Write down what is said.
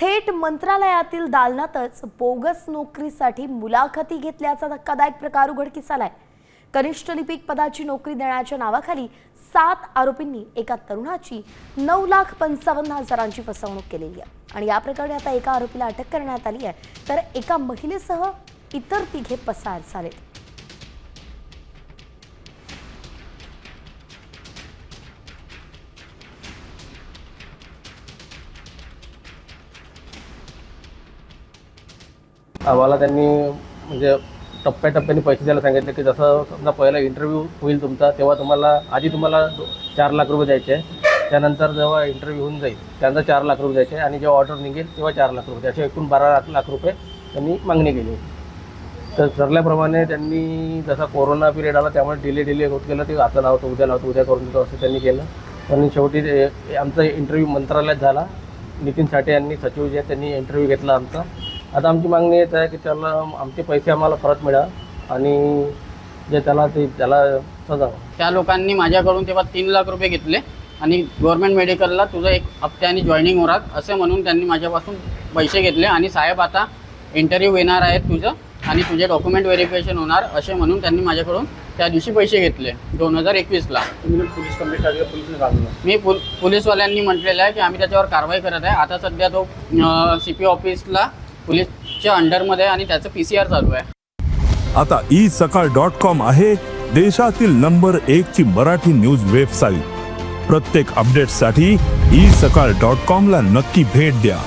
थेट मंत्रालयातील दालनातच बोगस नोकरीसाठी मुलाखती घेतल्याचा धक्कादायक प्रकार उघडकीस आलाय. कनिष्ठ लिपिक पदाची नोकरी देण्याच्या नावाखाली सात आरोपींनी एका तरुणाची नऊ लाख पंचावन्न हजारांची फसवणूक केलेली आहे. आणि या प्रकरणी आता एका आरोपीला अटक करण्यात आली आहे. तर एका महिलेसह इतर तिघे पसार झालेत. आम्हाला त्यांनी म्हणजे टप्प्याटप्प्याने पैसे द्यायला सांगितले की जसं समजा पहिला इंटरव्ह्यू होईल तुमचा तेव्हा तुम्हाला आधी तुम्हाला चार लाख रुपये द्यायचे आहे. त्यानंतर जेव्हा इंटरव्ह्यू होऊन जाईल त्यानंतर चार लाख रुपये द्यायचे आणि जेव्हा ऑर्डर निघेल तेव्हा चार लाख रुपये असे एकूण बारा लाख लाख रुपये त्यांनी मागणी केली तर ठरल्याप्रमाणे त्यांनी जसा कोरोना पिरियड आला त्यामुळे डिले डिले होत गेलं. ते आता लावतो उद्या लावतो उद्या करून देतो असं त्यांनी केलं. पण शेवटी ते- आमचा इंटरव्ह्यू मंत्रालयात झाला. नितीन साठे यांनी सचिव जे त्यांनी इंटरव्ह्यू घेतला आमचा. आता आमची मागणी येत आहे की त्याला आमचे पैसे आम्हाला परत मिळा आणि जे त्याला ते त्याला सजा त्या लोकांनी माझ्याकडून तेव्हा तीन लाख रुपये घेतले आणि गव्हर्नमेंट मेडिकलला तुझं एक हप्त्याने जॉईनिंग होणार असे म्हणून त्यांनी माझ्यापासून पैसे घेतले आणि साहेब आता इंटरव्ह्यू येणार आहेत तुझं आणि तुझे डॉक्युमेंट व्हेरिफिकेशन होणार असे म्हणून त्यांनी माझ्याकडून त्या दिवशी पैसे घेतले दोन हजार एकवीसला पोलीस कंप्लेंट टाकली पोलिसने काढलं मी पुल पोलीसवाल्यांनी म्हटलेलं आहे की आम्ही त्याच्यावर कारवाई करत आहे. आता सध्या तो सी पी ऑफिसला पोलीसच्या अंडरमध्ये आणि त्याचं पी सी आर चालू आहे. आता ई सकाळ डॉट कॉम आहे देशातील नंबर एक ची मराठी न्यूज वेबसाईट. प्रत्येक अपडेटसाठी ई सकाळ डॉट कॉम ला नक्की भेट द्या.